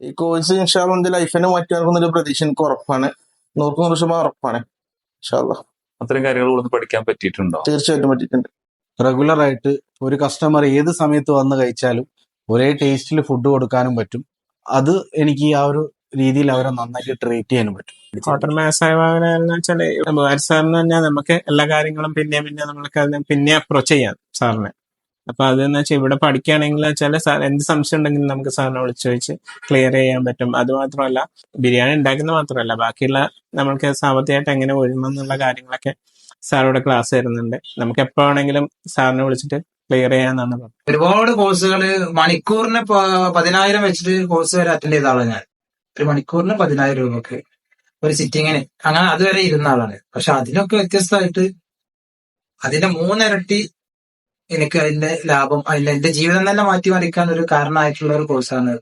ഈ കോഴ്സ് ഇൻഷാല്ല എന്റെ ലൈഫിനെ മാറ്റി നടക്കുന്നൊരു പ്രതീക്ഷ എനിക്ക് ഉറപ്പാണ്. നൂറ് നൂറ് ശതമാനം ഉറപ്പാണ് ഇൻഷാല്ല അത്തരം കാര്യങ്ങൾ പഠിക്കാൻ പറ്റിയിട്ടുണ്ടോ? തീർച്ചയായിട്ടും പറ്റിയിട്ടുണ്ട്. റെഗുലർ ആയിട്ട് ഒരു കസ്റ്റമർ ഏത് സമയത്ത് വന്ന് കഴിച്ചാലും ഒരേ ടേസ്റ്റിൽ ഫുഡ് കൊടുക്കാനും പറ്റും. അത് എനിക്ക് ആ ഒരു രീതിയിൽ അവരെ നന്നായിട്ട് ട്രീറ്റ് ചെയ്യാനും പറ്റും. ഹോട്ടൽ വ്യവസായ എന്ന് വെച്ചാൽ ബുഹാരി സാറിന് തന്നെ നമുക്ക് എല്ലാ കാര്യങ്ങളും പിന്നെ പിന്നെ നമ്മൾക്ക് അതിനെ പിന്നെ അപ്രോച്ച് ചെയ്യാം സാറിനെ. അപ്പൊ അതെന്ന് വെച്ചാൽ ഇവിടെ പഠിക്കുകയാണെങ്കിൽ വെച്ചാൽ സാർ എന്ത് സംശയം ഉണ്ടെങ്കിലും നമുക്ക് സാറിനെ വിളിച്ചു ചോദിച്ച് ക്ലിയർ ചെയ്യാൻ പറ്റും. അത് മാത്രമല്ല ബിരിയാണി ഉണ്ടാക്കുന്നത് മാത്രമല്ല ബാക്കിയുള്ള നമ്മൾക്ക് സാമ്പത്തികമായിട്ട് എങ്ങനെ എന്നുള്ള കാര്യങ്ങളൊക്കെ സാറിവിടെ ക്ലാസ് തരുന്നുണ്ട്. നമുക്ക് എപ്പോഴാണെങ്കിലും സാറിനെ വിളിച്ചിട്ട് ക്ലിയർ ചെയ്യാന്നാണ് പറഞ്ഞത്. ഒരുപാട് കോഴ്സുകൾ മണിക്കൂറിന് പതിനായിരം വെച്ചിട്ട് കോഴ്സ് വരെ അറ്റൻഡ് ചെയ്ത ആളാണ് ഞാൻ. ഒരു മണിക്കൂറിന് പതിനായിരം രൂപക്ക് ഒരു സിറ്റിങ്ങിന് അങ്ങനെ അതുവരെ ഇരുന്ന ആളാണ്. പക്ഷെ അതിനൊക്കെ വ്യത്യസ്തമായിട്ട് അതിന്റെ മൂന്നിരട്ടി എനിക്ക് അതിന്റെ ലാഭം അതിന്റെ എന്റെ ജീവിതം തന്നെ മാറ്റിമറിക്കാൻ ഒരു കാരണമായിട്ടുള്ള ഒരു കോഴ്സാണ്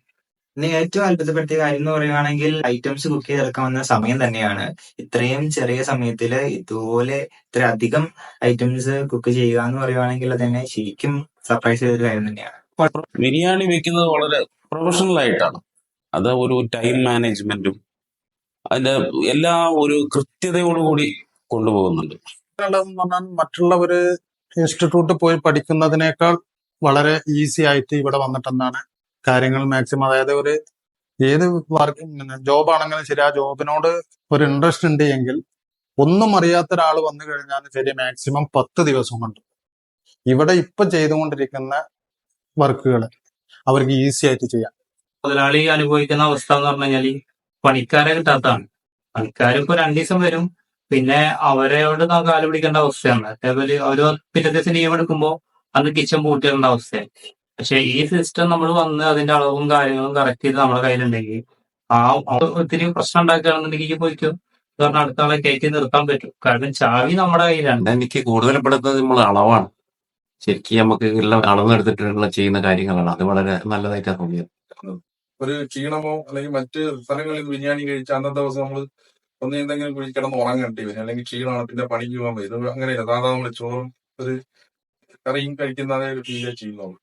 ഇന്ന് ഏറ്റവും അത്ഭുതപ്പെടുത്തിയ കാര്യം എന്ന് പറയുകയാണെങ്കിൽ ഐറ്റംസ് കുക്ക് ചെയ്തെടുക്കാവുന്ന സമയം തന്നെയാണ്. ഇത്രയും ചെറിയ സമയത്തിൽ ഇതുപോലെ ഇത്ര അധികം ഐറ്റംസ് കുക്ക് ചെയ്യുക എന്ന് പറയുകയാണെങ്കിൽ തന്നെ ശരിക്കും സർപ്രൈസ് ചെയ്ത ഒരു കാര്യം തന്നെയാണ്. ബിരിയാണി വെക്കുന്നത് വളരെ പ്രൊഫഷണൽ ആയിട്ടാണ്. അത് ഒരു ടൈം മാനേജ്മെന്റും അതിന്റെ എല്ലാ ഒരു കൃത്യതയോടുകൂടി കൊണ്ടുപോകുന്നുണ്ട്. മറ്റുള്ളവര് പറഞ്ഞാൽ മറ്റുള്ള ഒരു ഇൻസ്റ്റിറ്റ്യൂട്ട് പോയി പഠിക്കുന്നതിനേക്കാൾ വളരെ ഈസി ആയിട്ട് ഇവിടെ വന്നിട്ടെന്നാണ് കാര്യങ്ങൾ മാക്സിമം. അതായത് ഒരു ഏത് വർക്ക് ജോബ് ആണെങ്കിലും ശരി ആ ജോബിനോട് ഒരു ഇൻട്രസ്റ്റ് ഉണ്ട് എങ്കിൽ ഒന്നും അറിയാത്ത ഒരാൾ വന്നു കഴിഞ്ഞാൽ ശരി മാക്സിമം പത്ത് ദിവസം കൊണ്ട്. ഇവിടെ ഇപ്പൊ ചെയ്തുകൊണ്ടിരിക്കുന്ന വർക്കുകൾ അവർക്ക് ഈസി ആയിട്ട് ചെയ്യാം. മുതലാളി അനുഭവിക്കുന്ന അവസ്ഥ എന്ന് പറഞ്ഞു കഴിഞ്ഞാൽ പണിക്കാരെ കിട്ടാത്തതാണ്. പണിക്കാരിപ്പോ രണ്ടു ദിവസം വരും പിന്നെ അവരോട് നമുക്ക് കാൽ പിടിക്കേണ്ട അവസ്ഥയാണ്. അതേപോലെ അവർ പിറ്റേ ദിവസം ലീവ് എടുക്കുമ്പോൾ അന്ന് കിച്ചൺ പൂട്ടിയിടേണ്ട അവസ്ഥയാണ്. പക്ഷെ ഈ സിസ്റ്റം നമ്മൾ വന്ന് അതിന്റെ അളവും കാര്യങ്ങളും കറക്റ്റ് ചെയ്ത് നമ്മുടെ കയ്യിലുണ്ടെങ്കിൽ ആ ഒത്തിരി പ്രശ്നം ഉണ്ടാക്കുകയാണെന്നുണ്ടെങ്കിൽ പോയിക്കോ. കാരണം അടുത്ത ആളെ കയറ്റി നിർത്താൻ പറ്റും. കാരണം ചാവി നമ്മുടെ കയ്യിലാണ്. എനിക്ക് കൂടുതൽ പെടുന്നത് നമ്മൾ അളവാണ്. ശരിക്കും നമുക്ക് എല്ലാം അളന്നെടുത്തിട്ടുള്ള ചെയ്യുന്ന കാര്യങ്ങളാണ്. അത് വളരെ നല്ലതായിട്ടാണ് തോന്നിയത്. ഒരു ക്ഷീണമോ അല്ലെങ്കിൽ മറ്റ് സ്ഥലങ്ങളിൽ ബിരിയാണി കഴിച്ച അന്നത്തെ ദിവസം നമ്മൾ ഒന്ന് എന്തെങ്കിലും കുഴി കിടന്ന് ഉറങ്ങേണ്ടി വരും അല്ലെങ്കിൽ ക്ഷീണമാണ് പിന്നെ പണിക്ക് പോകാൻ വരും ഇത് അങ്ങനെ സാധാരണ നമ്മൾ ചോറും ഒരു കറിയും കഴിക്കുന്ന അതേ ഒരു ഫീലേ ചെയ്യുന്നുള്ളൂ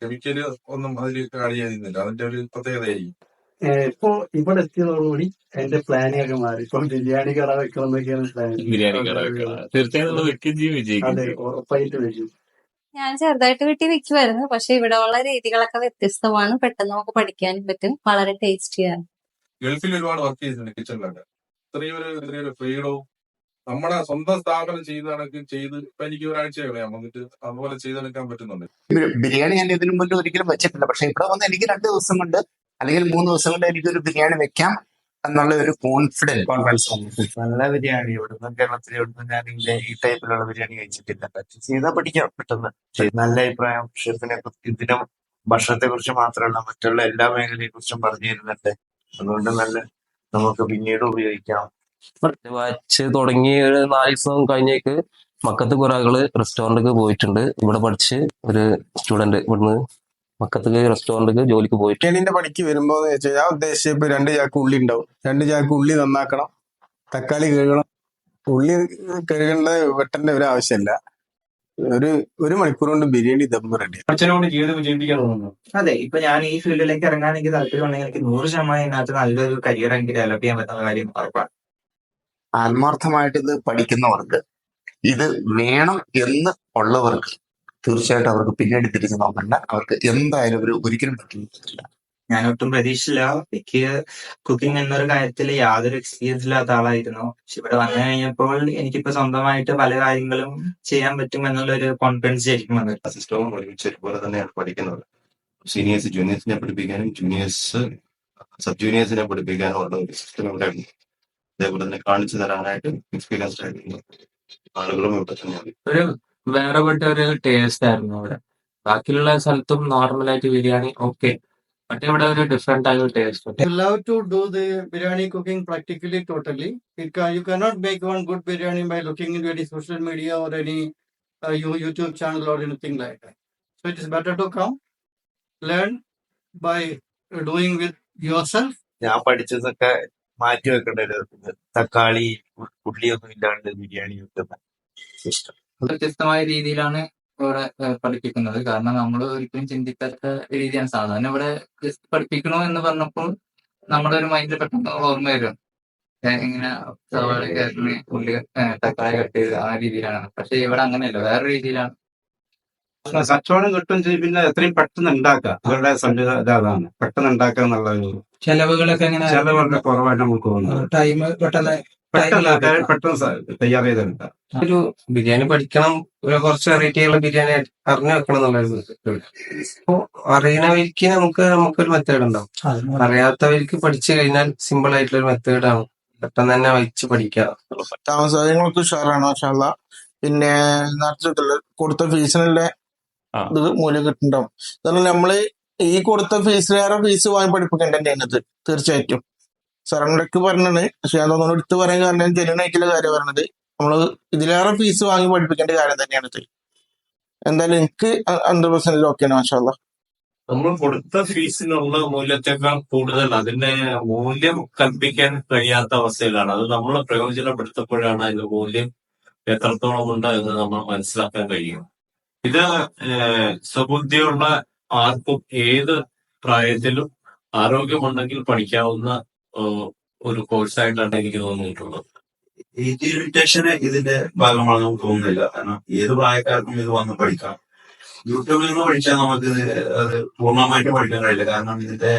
കെമിക്കൽ ഒന്നും അതിൽ ആഡ് ചെയ്യുന്നില്ല അതിന്റെ ഒരു പ്രത്യേകതയായിരിക്കും. ഇപ്പോ ഇവിടെ എത്തിയതോടുകൂടി എന്റെ പ്ലാനിങ് ഒക്കെ മാറി. ഇപ്പൊ ബിരിയാണി കട വെക്കണം എന്നൊക്കെയാണ് പ്ലാൻ ബിരിയാണി കട വെക്കണം. തീർച്ചയായും അത്. വെക്കുകയും ചെയ്യും വിജയിക്കും അതെ ഉറപ്പായിട്ട് വെക്കും. ഞാൻ ചെറുതായിട്ട് വീട്ടിൽ വെക്കുമായിരുന്നു പക്ഷെ ഇവിടെ ഉള്ള രീതികളൊക്കെ വ്യത്യസ്തമാണ്. പെട്ടെന്ന് നമുക്ക് പഠിക്കാനും പറ്റും. വളരെ ടേസ്റ്റിയാണ് ഗൾഫിൽ ഒരുപാട് വർക്ക് ചെയ്തിട്ടുണ്ട് കിച്ചണിലൊക്കെ ഇത്രയും ഇത്രയൊരു ഫ്രീഡോ ഫ്രീഡവും നമ്മുടെ സ്വന്തം സ്ഥാപനം ചെയ്ത് കണക്ക് ചെയ്ത് ഇപ്പൊ എനിക്ക് ഒരാഴ്ച കളയാം വന്നിട്ട് അതുപോലെ ചെയ്തെടുക്കാൻ പറ്റുന്നുണ്ട്. ബിരിയാണി ഞാൻ ഇതിനു മുന്നേ ഒരിക്കലും വെച്ചിട്ടില്ല. പക്ഷെ ഇവിടെ വന്ന് എനിക്ക് രണ്ട് ദിവസം കൊണ്ട് അല്ലെങ്കിൽ മൂന്ന് ദിവസം കൊണ്ട് എനിക്കൊരു ബിരിയാണി വെക്കാം എന്നുള്ള ഒരു കോൺഫിഡൻസ് കോൺഫിഡൻസ് നല്ല ബിരിയാണി. ഇവിടുന്ന് കേരളത്തിൽ ഇവിടുന്ന് ഞാൻ ഈ ടൈപ്പിലുള്ള ബിരിയാണി കഴിച്ചിട്ടില്ല. ചെയ്താൽ പഠിക്കാം പെട്ടെന്ന്. നല്ല അഭിപ്രായം. ഷെഫിനെ കുറിച്ച് ഇതിനും ഭക്ഷണത്തെ കുറിച്ച് മാത്രമല്ല മറ്റുള്ള എല്ലാ മേഖലയെ കുറിച്ചും പറഞ്ഞു തരുന്നുണ്ട്. അതുകൊണ്ട് നല്ല നമുക്ക് പിന്നീട് ഉപയോഗിക്കാം. വാച്ച് തുടങ്ങി ഒരു നാല് ദിവസം കഴിഞ്ഞേക്ക് മക്കത്ത് കുറെ റെസ്റ്റോറന്റിലേക്ക് പോയിട്ടുണ്ട്. ഇവിടെ പഠിച്ച് ഒരു സ്റ്റുഡന്റ് ഇവിടുന്ന് മക്കത്ത് റെസ്റ്റോറന്റ് ജോലിക്ക് പോയിട്ട് എന്റെ പണിക്ക് വരുമ്പോ ഞാൻ ഉദ്ദേശിച്ച ഇപ്പൊ രണ്ട് ചാക്ക് ഉള്ളി ഉണ്ടാവും. രണ്ട് ചാക്ക് ഉള്ളി നന്നാക്കണം. തക്കാളി കഴുകണം. ഉള്ളി കഴുകേണ്ട വെട്ടേണ്ട ഒരു ആവശ്യമില്ല. ഒരു ഒരു മണിക്കൂർ കൊണ്ട് ബിരിയാണി ദം റെഡി അച്ഛനോട് ജീവിതം വിജയിപ്പിക്കാൻ തോന്നുന്നു. അതെ ഇപ്പൊ ഞാൻ ഈ ഫീൽഡിലേക്ക് ഇറങ്ങാൻ എനിക്ക് താല്പര്യമുണ്ടെങ്കിൽ എനിക്ക് നൂറ് ശതമാനം ഇതിനകത്ത് നല്ലൊരു കരിയർ എനിക്ക് ഡെവലപ്പ് ചെയ്യാൻ പറ്റുന്ന കാര്യം ഉറപ്പാണ്. ആത്മാർത്ഥമായിട്ട് ഇത് പഠിക്കുന്നവർക്ക് ഇത് വേണം എന്ന് ഉള്ളവർക്ക് തീർച്ചയായിട്ടും അവർക്ക് പിന്നീട് തിരിച്ചു നോക്കണ്ട. അവർക്ക് എന്തായാലും ഒരു ഒരിക്കലും പറ്റില്ല. ഞാൻ ഒട്ടും പ്രതീക്ഷിച്ചില്ല. എനിക്ക് കുക്കിംഗ് എന്നൊരു കാര്യത്തിൽ യാതൊരു എക്സ്പീരിയൻസ് ഇല്ലാത്ത ആളായിരുന്നു. പക്ഷെ ഇവിടെ വന്നു കഴിഞ്ഞപ്പോൾ എനിക്കിപ്പോ സ്വന്തമായിട്ട് പല കാര്യങ്ങളും ചെയ്യാൻ പറ്റും എന്നുള്ള ഒരു കോൺഫിഡൻസ് ശരിക്കും വന്നു സിസ്റ്റവും ഒരുമിച്ച് ഒരുപോലെ തന്നെയാണ് പഠിക്കുന്നത്. സീനിയേഴ്സ് ജൂനിയേഴ്സിനെ പഠിപ്പിക്കാനും ജൂനിയേഴ്സ് സബ് ജൂനിയേഴ്സിനെ പഠിപ്പിക്കാനും ഉള്ള ഒരു സിസ്റ്റം ഇവിടെ ഉണ്ട്. അതേപോലെ തന്നെ കാണിച്ചു തരാനായിട്ട് എക്സ്പീരിയൻസ് ആയിരുന്നു ആളുകളും ഇവിടെ തന്നെയാണ്. ഒരു വേറെ പെട്ട ഒരു ടേസ്റ്റ് ആയിരുന്നു ഇവിടെ ബാക്കിയുള്ള സ്ഥലത്തും നോർമലായിട്ട് ബിരിയാണി ഓക്കെ പക്ഷെ ഇവിടെ ഒരു ഡിഫറെന്റ് ആയ taste the biryani cooking practically totally. It can, you cannot make one good biryani by looking into any social media or any uh, you- YouTube channel or anything like that. So it is better to come, learn by doing with yourself. ഞാൻ പഠിച്ചതൊക്കെ മാറ്റി വെക്കേണ്ട ഒരു. തക്കാളി ഉള്ളിയൊന്നും ഇല്ലാണ്ട് ബിരിയാണി വെക്കുന്ന system വ്യത്യസ്തമായ രീതിയിലാണ് ഇവിടെ പഠിപ്പിക്കുന്നത്. കാരണം നമ്മൾ ഒരിക്കലും ചിന്തിക്കാത്ത രീതിയാണ്. സാധാരണ ഇവിടെ പഠിപ്പിക്കണോ എന്ന് പറഞ്ഞപ്പോൾ നമ്മുടെ ഒരു മൈൻഡിൽ പെട്ടെന്ന് ഓർമ്മ വരും. ഇങ്ങനെ സവാള കയറി ഉള്ളി തക്കാളി കട്ട് ചെയ്ത് ആ രീതിയിലാണ്. പക്ഷെ ഇവിടെ അങ്ങനെയല്ല. വേറെ രീതിയിലാണ്. കച്ചവടം കിട്ടും ചെയ്ത് പിന്നെ എത്രയും പെട്ടെന്ന് ഉണ്ടാക്കുക. അവരുടെ സംവിധാനം പെട്ടെന്ന് ഉണ്ടാക്കുക എന്നുള്ള ഒരു ചെലവുകളൊക്കെ എങ്ങനെ ചെലവൊക്കെ കുറവായിട്ട് നമുക്ക് തോന്നുന്നത് ടൈം പെട്ടെന്ന് പെട്ടെന്ന് പെട്ടെന്ന് തയ്യാർ ഒരു ബിരിയാണി പഠിക്കണം ഒരു കുറച്ച് വെറൈറ്റിയുള്ള ബിരിയാണി അറിഞ്ഞു വെക്കണം എന്നുള്ളൊരു അപ്പോ അറിയണവർക്ക് നമുക്ക് നമുക്കൊരു മെത്തേഡ് ഉണ്ടാവും. അറിയാത്തവർക്ക് പഠിച്ചു കഴിഞ്ഞാൽ സിമ്പിൾ ആയിട്ടുള്ള ഒരു മെത്തേഡാണ് പെട്ടെന്ന് തന്നെ വഹിച്ച് പഠിക്കാം. ഉഷാറാണ് പിന്നെ കൊടുത്ത ഫീസിനുള്ള ഇത് മൂല്യം കിട്ടുന്നുണ്ടാവും. കാരണം നമ്മൾ ഈ കൊടുത്ത ഫീസിലേറെ ഫീസ് വാങ്ങി പഠിപ്പിക്കേണ്ടത് അതിനകത്ത് തീർച്ചയായിട്ടും. സറണ്ടർക്ക് പറഞ്ഞത്. പക്ഷെ ഞാൻ തോന്നുന്നു എടുത്ത് പറയാൻ കാരണം ജനുവനായിട്ടുള്ള കാര്യം പറഞ്ഞത്. നമ്മൾ ഇതിലേറെ ഫീസ് വാങ്ങി പഠിപ്പിക്കേണ്ട കാര്യം തന്നെയാണ് ഇത്. എന്തായാലും എനിക്ക് ഹൺഡ്രഡ് പെർസെന്റ് ഓക്കെയാണ് മാഷാല്ല നമ്മൾ കൊടുത്ത ഫീസിനുള്ള മൂല്യത്തെക്കാൾ കൂടുതൽ അതിന്റെ മൂല്യം കൽപ്പിക്കാൻ കഴിയാത്ത അവസ്ഥയിലാണ്. അത് നമ്മൾ പ്രയോജനപ്പെടുത്തപ്പോഴാണ് അതിന്റെ മൂല്യം എത്രത്തോളം ഉണ്ട് എന്ന് നമ്മൾ മനസ്സിലാക്കാൻ കഴിയും ഇത് സ്വബുദ്ധിയുള്ള ആർക്കും ഏത് പ്രായത്തിലും ആരോഗ്യമുണ്ടെങ്കിൽ പഠിക്കാവുന്ന ഒരു കോഴ്സായിട്ടാണ് എനിക്ക് തോന്നിയിട്ടുള്ളത്. ഏജ് ലിമിറ്റേഷന് ഇതിന്റെ ഭാഗമാണെന്ന് നമുക്ക് തോന്നുന്നില്ല. കാരണം ഏത് പ്രായക്കാർക്കും ഇത് വന്ന് പഠിക്കാം. യൂട്യൂബിൽ നിന്ന് പഠിച്ചാൽ നമുക്ക് ഇത് അത് പൂർണമായിട്ട് പഠിക്കാൻ കഴിയില്ല. കാരണം ഇതിന്റെ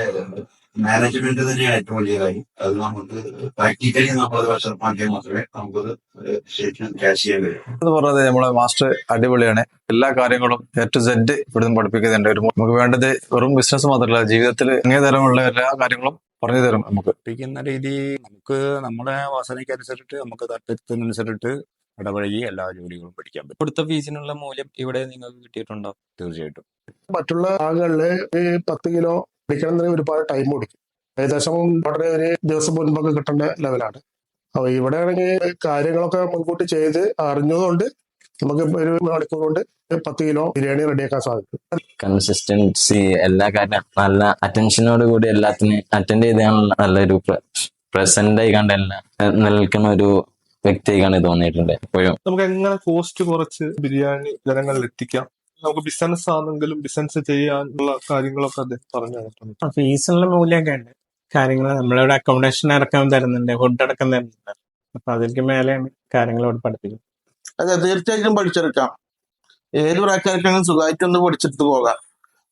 മാനേജ്മെന്റ് തന്നെയാണ് ഏറ്റവും വലിയ കാര്യം. അത് നമുക്ക് പ്രാക്ടിക്കലി നമ്മളത് വശമാക്കിയാൽ മാത്രമേ നമുക്കത് ശരിക്കും ക്യാഷ് ചെയ്യാൻ കഴിയൂ. എന്ന് പറഞ്ഞത് നമ്മളെ മാസ്റ്റർ അടിപൊളിയാണ്. എല്ലാ കാര്യങ്ങളും എ ടു സെഡ് ഇവിടുന്ന് പഠിപ്പിക്കുന്നുണ്ട്. ഒരു നമുക്ക് വേണ്ടത് വെറും ബിസിനസ് മാത്രമല്ല ജീവിതത്തിൽ അങ്ങേതരമുള്ള എല്ലാ കാര്യങ്ങളും പറഞ്ഞു തരും നമുക്ക്. പഠിപ്പിക്കുന്ന രീതി നമുക്ക് നമ്മുടെ വാസനയ്ക്ക് അനുസരിച്ചിട്ട് നമുക്ക് താല്പര്യത്തിനനുസരിച്ചിട്ട് ഇടപഴകി എല്ലാ ജോലികളും പഠിക്കാൻ പറ്റും. കൊടുത്ത ഫീസിനുള്ള മൂല്യം ഇവിടെ നിങ്ങൾക്ക് കിട്ടിയിട്ടുണ്ടോ? തീർച്ചയായിട്ടും. മറ്റുള്ള ആളുകളിൽ പത്ത് കിലോ പിടിക്കണമെന്ന് ഒരുപാട് ടൈം കൊടുക്കും. ഏകദേശം വളരെ ഒരു ദിവസം മുൻപൊക്കെ കിട്ടേണ്ട ലെവലാണ് അപ്പൊ ഇവിടെ ആണെങ്കിൽ കാര്യങ്ങളൊക്കെ മുൻകൂട്ടി ചെയ്ത് അറിഞ്ഞതുകൊണ്ട് നമുക്ക് ഒരു മണിക്കൂർ കൊണ്ട് പത്ത് കിലോ ബിരിയാണി റെഡിയാക്കാൻ സാധിക്കും. കൺസിസ്റ്റൻസി എല്ലാ കാര്യം നല്ല അറ്റൻഷനോട് കൂടി എല്ലാത്തിനും അറ്റൻഡ് ചെയ്താണ് നല്ലൊരു പ്രസന്റ് ആയി കണ്ട എല്ലാം നിൽക്കുന്ന ഒരു വ്യക്തിയായിക്കാണ് തോന്നിയിട്ടുണ്ട് എപ്പോഴും. നമുക്ക് എങ്ങനെ കോസ്റ്റ് കുറച്ച് ബിരിയാണി ജനങ്ങളിൽ എത്തിക്കാം? നമുക്ക് ബിസിനസ് ആണെങ്കിലും ബിസിനസ് ചെയ്യാനുള്ള കാര്യങ്ങളൊക്കെ അദ്ദേഹം പറഞ്ഞു തന്നിട്ടുണ്ട്. ഫീസിനുള്ള മൂല്യമൊക്കെ ഉണ്ട്. കാര്യങ്ങൾ നമ്മളിവിടെ അക്കോമഡേഷൻ അടക്കം തരുന്നുണ്ട് ഫുഡ് അടക്കം തരുന്നുണ്ട്. അപ്പൊ അതിലേക്ക് മേലെയാണ് കാര്യങ്ങൾ ഇവിടെ പഠിപ്പിക്കുന്നത്. അതെ തീർച്ചയായിട്ടും പഠിച്ചെടുക്കാം. ഏത് പ്രായക്കാർക്കാണെങ്കിലും സുഖമായിട്ട് ഒന്ന് പഠിച്ചെടുത്ത് പോകാം.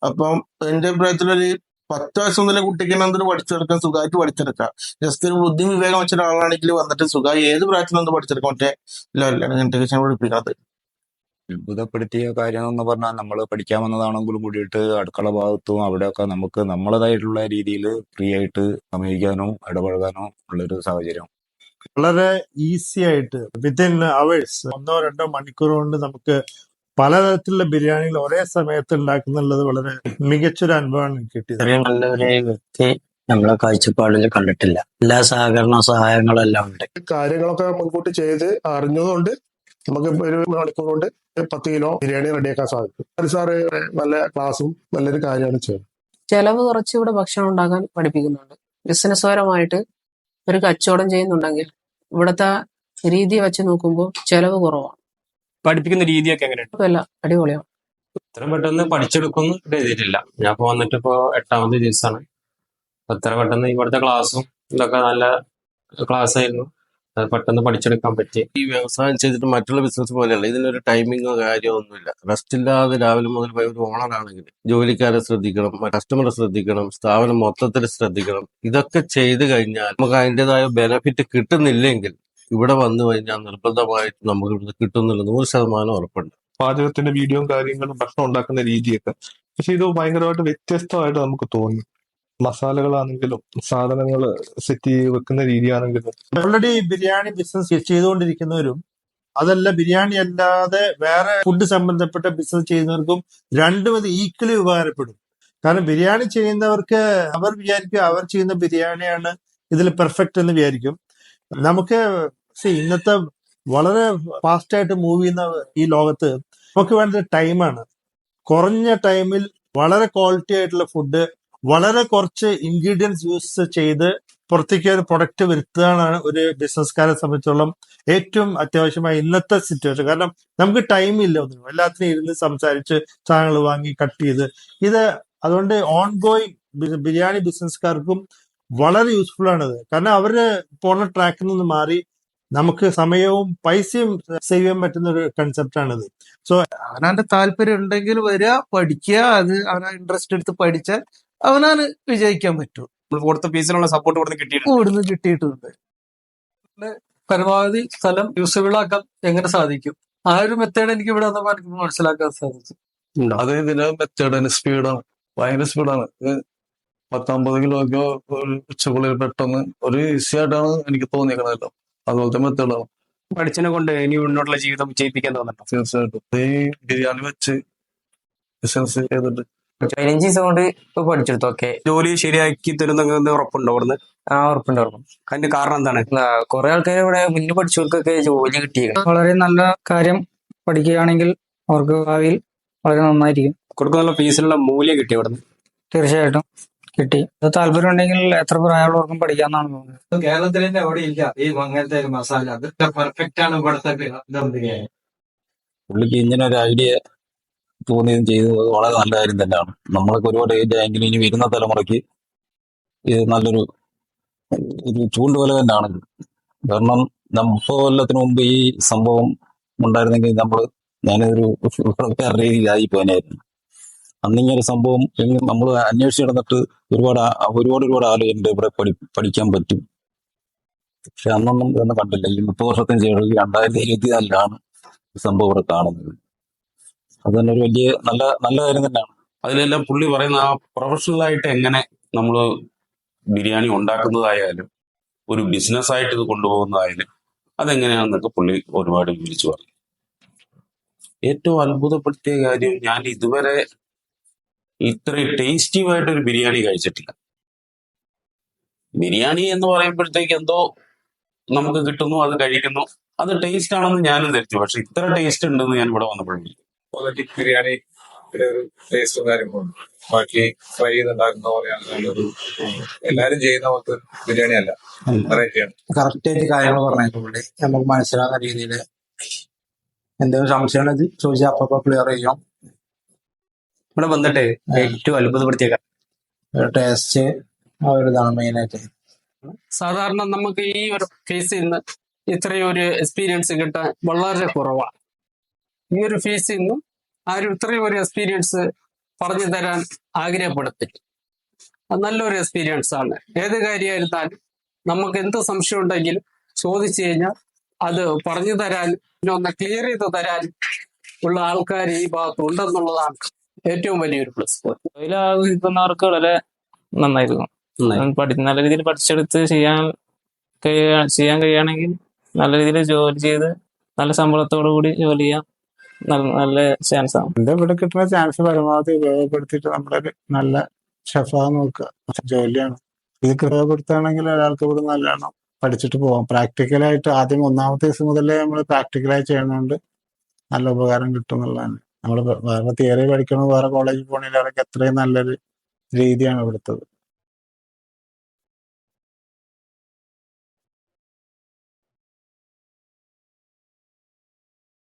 അപ്പം എന്റെ അഭിപ്രായത്തിലൊരു പത്ത് വയസ്സ് മുതലേ കുട്ടിക്ക് എന്തൊരു പഠിച്ചെടുക്കാം സുഖമായിട്ട് പഠിച്ചെടുക്കാം. ജസ്റ്റ് ഒരു ബുദ്ധി വിവേകം വെച്ച ഒരാളാണെങ്കിൽ വന്നിട്ട് സുഖമായി ഏത് പ്രായത്തിലും നിന്ന് പഠിച്ചെടുക്കാം. മറ്റേ ഇന്റഗ്രേഷൻ പഠിപ്പിക്കുന്നത് അത്ഭുതപ്പെടുത്തിയ കാര്യം എന്ന് പറഞ്ഞാൽ നമ്മൾ പഠിക്കാൻ വന്നതാണെങ്കിലും കൂടിയിട്ട് അടുക്കള ഭാഗത്തും അവിടെയൊക്കെ നമുക്ക് നമ്മളതായിട്ടുള്ള രീതിയിൽ ഫ്രീ ആയിട്ട് സമീപിക്കാനോ ഇടപഴകാനോ ഉള്ളൊരു സാഹചര്യം. വളരെ ഈസി ആയിട്ട് വിത്തിൻ അവേഴ്സ് ഒന്നോ രണ്ടോ മണിക്കൂർ കൊണ്ട് നമുക്ക് പലതരത്തിലുള്ള ബിരിയാണികൾ ഒരേ സമയത്ത് ഉണ്ടാക്കുന്നുള്ളത് വളരെ മികച്ചൊരു അനുഭവമാണ് എനിക്ക് കിട്ടിയത്. ഇത്രയും നല്ലൊരു വ്യക്തി നമ്മളെ കാഴ്ചപ്പാടിൽ കണ്ടിട്ടില്ല. എല്ലാ സഹകരണ സഹായങ്ങളെല്ലാം ഉണ്ട്. കാര്യങ്ങളൊക്കെ മുൻകൂട്ടി ചെയ്ത് അറിഞ്ഞതുകൊണ്ട് നമുക്ക് ഒരു മണിക്കൂർ കൊണ്ട് പത്ത് കിലോ ബിരിയാണി റെഡിയാക്കാൻ സാധിക്കും. സാറ് നല്ല ക്ലാസ്സും നല്ലൊരു കാര്യമാണ് ചെയ്യുന്നത് ചെലവ് കുറച്ചുകൂടെ ഇവിടെ ഭക്ഷണം ഉണ്ടാക്കാൻ പഠിപ്പിക്കുന്നുണ്ട്. ബിസിനസ് പരമായിട്ട് ഒരു കച്ചവടം ചെയ്യുന്നുണ്ടെങ്കിൽ ഇവിടുത്തെ രീതി വെച്ച് നോക്കുമ്പോൾ ചെലവ് കുറവാണ്. പഠിപ്പിക്കുന്ന രീതിയൊക്കെ എങ്ങനെയുണ്ട്? അല്ല അടിപൊളിയാണ്. ഇത്ര പെട്ടെന്ന് പഠിച്ചെടുക്കൊന്നും എഴുതിയിട്ടില്ല ഞാൻ ഇപ്പൊ വന്നിട്ട് ഇപ്പോ എട്ടാമത്തെ ദിവസമാണ്. അപ്പൊ ഇത്ര പെട്ടെന്ന് ഇവിടുത്തെ ക്ലാസ്സും ഇതൊക്കെ നല്ല ക്ലാസ് ആയിരുന്നു. അത് പെട്ടെന്ന് പഠിച്ചെടുക്കാൻ പറ്റി. ഈ വ്യവസായം ചെയ്തിട്ട് മറ്റുള്ള ബിസിനസ് പോലെയല്ല. ഇതിനൊരു ടൈമിങ്ങോ കാര്യമോ ഒന്നുമില്ല. റെസ്റ്റ് ഇല്ലാതെ രാവിലെ മുതൽ ഒരു ഓണറാണെങ്കിൽ ജോലിക്കാരെ ശ്രദ്ധിക്കണം കസ്റ്റമറെ ശ്രദ്ധിക്കണം സ്ഥാപനം മൊത്തത്തിൽ ശ്രദ്ധിക്കണം. ഇതൊക്കെ ചെയ്ത് കഴിഞ്ഞാൽ നമുക്ക് അതിന്റെതായ ബെനിഫിറ്റ് കിട്ടുന്നില്ലെങ്കിൽ ഇവിടെ വന്നു കഴിഞ്ഞാൽ നിർബന്ധമായിട്ട് നമുക്ക് ഇവിടുന്ന് കിട്ടുന്നില്ല നൂറ് ശതമാനം ഉറപ്പുണ്ട്. പാചകത്തിന്റെ വീഡിയോയും കാര്യങ്ങളും ഭക്ഷണം ഉണ്ടാക്കുന്ന രീതിയൊക്കെ. പക്ഷെ ഇത് ഭയങ്കരമായിട്ട് വ്യത്യസ്തമായിട്ട് നമുക്ക് തോന്നി. മസാലകളാണെങ്കിലും സാധനങ്ങൾ സെറ്റ് വെക്കുന്ന രീതിയാണെങ്കിലും ഓൾറെഡി ബിരിയാണി ബിസിനസ് ചെയ്തുകൊണ്ടിരിക്കുന്നവരും അതല്ല ബിരിയാണി അല്ലാതെ വേറെ ഫുഡ് സംബന്ധപ്പെട്ട ബിസിനസ് ചെയ്യുന്നവർക്കും രണ്ടും ഇത് ഈക്വലി ഉപകാരപ്പെടും. കാരണം ബിരിയാണി ചെയ്യുന്നവർക്ക് അവർ വിചാരിക്കും അവർ ചെയ്യുന്ന ബിരിയാണിയാണ് ഇതിൽ പെർഫെക്റ്റ് എന്ന് വിചാരിക്കും. നമുക്ക് ഇന്നത്തെ വളരെ ഫാസ്റ്റ് ആയിട്ട് മൂവ് ചെയ്യുന്ന ഈ ലോകത്ത് നമുക്ക് വേണ്ടത് ടൈമാണ് കുറഞ്ഞ ടൈമിൽ വളരെ ക്വാളിറ്റി ആയിട്ടുള്ള ഫുഡ് വളരെ കുറച്ച് ഇൻഗ്രീഡിയൻസ് യൂസ് ചെയ്ത് പുറത്തേക്ക് ഒരു പ്രൊഡക്റ്റ് വരുത്തുകയാണ് ഒരു ബിസിനസ്സുകാരെ സംബന്ധിച്ചോളം ഏറ്റവും അത്യാവശ്യമായ ഇന്നത്തെ സിറ്റുവേഷൻ കാരണം നമുക്ക് ടൈം ഇല്ല ഒന്നിനും. എല്ലാത്തിനും ഇരുന്ന് സംസാരിച്ച് സാധനങ്ങൾ വാങ്ങി കട്ട് ചെയ്ത്. ഇത് അതുകൊണ്ട് ഓൺ ഗോയിങ് ബിരിയാണി ബിസിനസ്സുകാർക്കും വളരെ യൂസ്ഫുൾ ആണിത് കാരണം അവർ പോണ ട്രാക്കിൽ നിന്ന് മാറി നമുക്ക് സമയവും പൈസയും സേവ് ചെയ്യാൻ പറ്റുന്ന ഒരു കൺസെപ്റ്റ് ആണിത് സോ അവനാന്റെ താല്പര്യം ഉണ്ടെങ്കിൽ വരിക പഠിക്കുക അത് അവനാ ഇൻട്രസ്റ്റ് എടുത്ത് പഠിച്ചാൽ അവനാണ് വിജയിക്കാൻ പറ്റും നമ്മൾ കൊടുത്ത പീസിനുള്ള സപ്പോർട്ട് കിട്ടിയിട്ടുണ്ട്. ഇവിടുന്ന് കിട്ടിയിട്ടുണ്ട്. പരമാവധി സ്ഥലം യൂസബിൾ ആക്കാൻ എങ്ങനെ സാധിക്കും? ആ ഒരു മെത്തേഡ് എനിക്ക് ഇവിടെ വന്നപ്പോൾ എനിക്ക് മനസ്സിലാക്കാൻ സാധിച്ചു. അത് ഇതിന്റെ മെത്തേഡ് സ്പീഡാണ് ഭയങ്കര സ്പീഡാണ് പത്തമ്പത് കിലോയ്ക്കോ ഒരു ഉച്ചക്കുള്ളിൽ പെട്ടെന്ന് ഒരു ഈസി ആയിട്ടാണ് എനിക്ക് തോന്നിയേക്കണല്ലോ അതുപോലത്തെ മെത്തേഡാണ് പഠിച്ചതിനെ കൊണ്ട് ഇനി മുന്നോട്ടുള്ള ജീവിതം വിജയിപ്പിക്കാൻ തോന്നുന്നുണ്ടോ? തീർച്ചയായിട്ടും. ഈ ബിരിയാണി വെച്ച് ബിസിനസ് ചെയ്തിട്ട് പതിനഞ്ച് ദിവസം കൊണ്ട് ഇപ്പൊ പഠിച്ചെടുത്തു. ഓക്കെ. ജോലി ശരിയാക്കി തരുന്ന ഉറപ്പുണ്ടോ അവിടുന്ന്? ആ ഉറപ്പുണ്ട് ഉറപ്പുണ്ട്. അതിന്റെ കാരണം എന്താണ്? കുറെ ആൾക്കാർ ഇവിടെ മുന്നേ പഠിച്ചവർക്കൊക്കെ ജോലി കിട്ടിയത് വളരെ നല്ല കാര്യം പഠിക്കുകയാണെങ്കിൽ അവർക്ക് ഭാവിയിൽ വളരെ നന്നായിരിക്കും. കൊടുക്കുന്ന ഫീസിനുള്ള മൂല്യം കിട്ടി അവിടുന്ന്. തീർച്ചയായിട്ടും കിട്ടി. അത് താല്പര്യം ഉണ്ടെങ്കിൽ എത്ര പ്രായമുള്ളവർക്കും പഠിക്കാന്നാണ് തോന്നുന്നത്. കേരളത്തിൽ തന്നെ അവിടെ ഇല്ല. ഈ അങ്ങനത്തെ മസാല. അതൊക്കെ പെർഫെക്റ്റ് ആണ് ഇവിടുത്തെ ദം ബിരിയാണി പുള്ളിക്ക് ഇങ്ങനെ ഒരു ഐഡിയ തോന്നിയതും ചെയ്തത് വളരെ നല്ല കാര്യം തന്നെയാണ്. നമ്മളൊക്കെ ഒരുപാട് ഏജ് ആയെങ്കിലും ഇനി വരുന്ന തലമുറയ്ക്ക് ഇത് നല്ലൊരു ഒരു ചൂണ്ടുവല തന്നെയാണ്. കാരണം മുപ്പത് കൊല്ലത്തിന് മുമ്പ് ഈ സംഭവം ഉണ്ടായിരുന്നെങ്കിൽ നമ്മൾ ഞാനൊരു രീതിയിലായി പോയനായിരുന്നു. അന്നിങ്ങനെ എങ്കിൽ സംഭവം നമ്മൾ അന്വേഷിച്ച് നടന്നിട്ട് ഒരുപാട് ഒരുപാട് ഒരുപാട് ആലോചന ഇവിടെ പഠി പഠിക്കാൻ പറ്റും. പക്ഷെ അന്നൊന്നും ഇതൊന്നും കണ്ടില്ല. ഈ മുപ്പത് വർഷത്തിന് ശേഷം രണ്ടായിരത്തി ഇരുപത്തിനാലിലാണ് സംഭവം ഇവിടെ കാണുന്നത്. അത് തന്നെ ഒരു വലിയ നല്ല നല്ല കാര്യം തന്നെയാണ്. അതിലെല്ലാം പുള്ളി പറയുന്ന ആ പ്രൊഫഷണൽ ആയിട്ട് എങ്ങനെ നമ്മൾ ബിരിയാണി ഉണ്ടാക്കുന്നതായാലും ഒരു ബിസിനസ് ആയിട്ട് ഇത് കൊണ്ടുപോകുന്നതായാലും അതെങ്ങനെയാണെന്നൊക്കെ പുള്ളി ഒരുപാട് വിവരിച്ചു പറഞ്ഞു. ഏറ്റവും അത്ഭുതപ്പെടുത്തിയ കാര്യം ഞാൻ ഇതുവരെ ഇത്രയും ടേസ്റ്റീവായിട്ട് ഒരു ബിരിയാണി കഴിച്ചിട്ടില്ല. ബിരിയാണി എന്ന് പറയുമ്പോഴത്തേക്ക് എന്തോ നമുക്ക് കിട്ടുന്നു അത് കഴിക്കുന്നു. അത് ടേസ്റ്റ് ആണെന്ന് ഞാനും ധരിച്ചു. പക്ഷെ ഇത്ര ടേസ്റ്റ് ഉണ്ടെന്ന് ഞാൻ ഇവിടെ വന്നപ്പോഴും ഒതന്റിക് ബിരിയാണി ഒരു ടേസ്റ്റും കാര്യങ്ങളും. ബാക്കി ഫ്രൈ ചെയ്തുണ്ടാക്കുന്ന പോലെയാണ് നല്ലൊരു എല്ലാരും ചെയ്യുന്ന പോലത്തെ ബിരിയാണി അല്ല. വെറൈറ്റി ആണ്. കാര്യങ്ങൾ പറഞ്ഞു പുള്ളി. നമുക്ക് മനസ്സിലാകുന്ന രീതിയിൽ എന്തെങ്കിലും സംശയമാണ് ഇത് ചോദിച്ചാൽ അപ്പൊ ക്ലിയർ ചെയ്യാം. ഇവിടെ വന്നിട്ട് ഏറ്റവും അത്ഭുതപ്പെടുത്തിയ ടേസ്റ്റ് ആ ഒരു ഇതാണ് മെയിൻ ആയിട്ട്. സാധാരണ നമുക്ക് ഈ ഒരു കേസിൽ നിന്ന് ഇത്രയും ഒരു എക്സ്പീരിയൻസ് കിട്ടാൻ വളരെ കുറവാണ്. ഈ ഒരു ഫീസിൽ നിന്നും ഒരു ഇത്രയും ഒരു എക്സ്പീരിയൻസ് പറഞ്ഞു തരാൻ ആഗ്രഹപ്പെടുത്തി അത് നല്ലൊരു എക്സ്പീരിയൻസ് ആണ്. ഏത് കാര്യമായിരുന്നാലും നമുക്ക് എന്ത് സംശയം ഉണ്ടെങ്കിലും ചോദിച്ചു കഴിഞ്ഞാൽ അത് പറഞ്ഞു തരാൻ ഒന്ന് ക്ലിയർ ചെയ്ത് തരാൻ ഉള്ള ആൾക്കാർ ഈ ഭാഗത്ത് ഉണ്ടെന്നുള്ളതാണ് ഏറ്റവും വലിയൊരു പ്ലസ് പോയിന്റ് തൊഴിലാകുന്നവർക്ക് വളരെ നന്നായിരുന്നു. പഠി നല്ല രീതിയിൽ പഠിച്ചെടുത്ത് ചെയ്യാൻ ചെയ്യാൻ കഴിയുകയാണെങ്കിൽ നല്ല രീതിയിൽ ജോലി ചെയ്ത് നല്ല ശമ്പളത്തോടു കൂടി ജോലി ചെയ്യാൻ നല്ല ചാൻസ് ആണ്. എന്റെ ഇവിടെ കിട്ടുന്ന ചാൻസ് പരമാവധി ഉപയോഗപ്പെടുത്തിയിട്ട് നമ്മളൊരു നല്ല ഷെഫാ നോക്കുക. ജോലിയാണ്. ഇത് ഉപയോഗപ്പെടുത്തുകയാണെങ്കിൽ ഒരാൾക്ക് ഇവിടെ നല്ലോണം പഠിച്ചിട്ട് പോകാം പ്രാക്ടിക്കലായിട്ട് ആദ്യം ഒന്നാമത്തെ ദിവസം മുതലേ നമ്മൾ പ്രാക്ടിക്കലായി ചെയ്യണോണ്ട് നല്ല ഉപകാരം കിട്ടും എന്നുള്ളതാണ്. നമ്മൾ വേറെ തിയറി പഠിക്കണോ വേറെ കോളേജിൽ പോകണമെങ്കിൽ അവർക്ക് അത്രയും നല്ലൊരു രീതിയാണ് ഇവിടുത്തത്.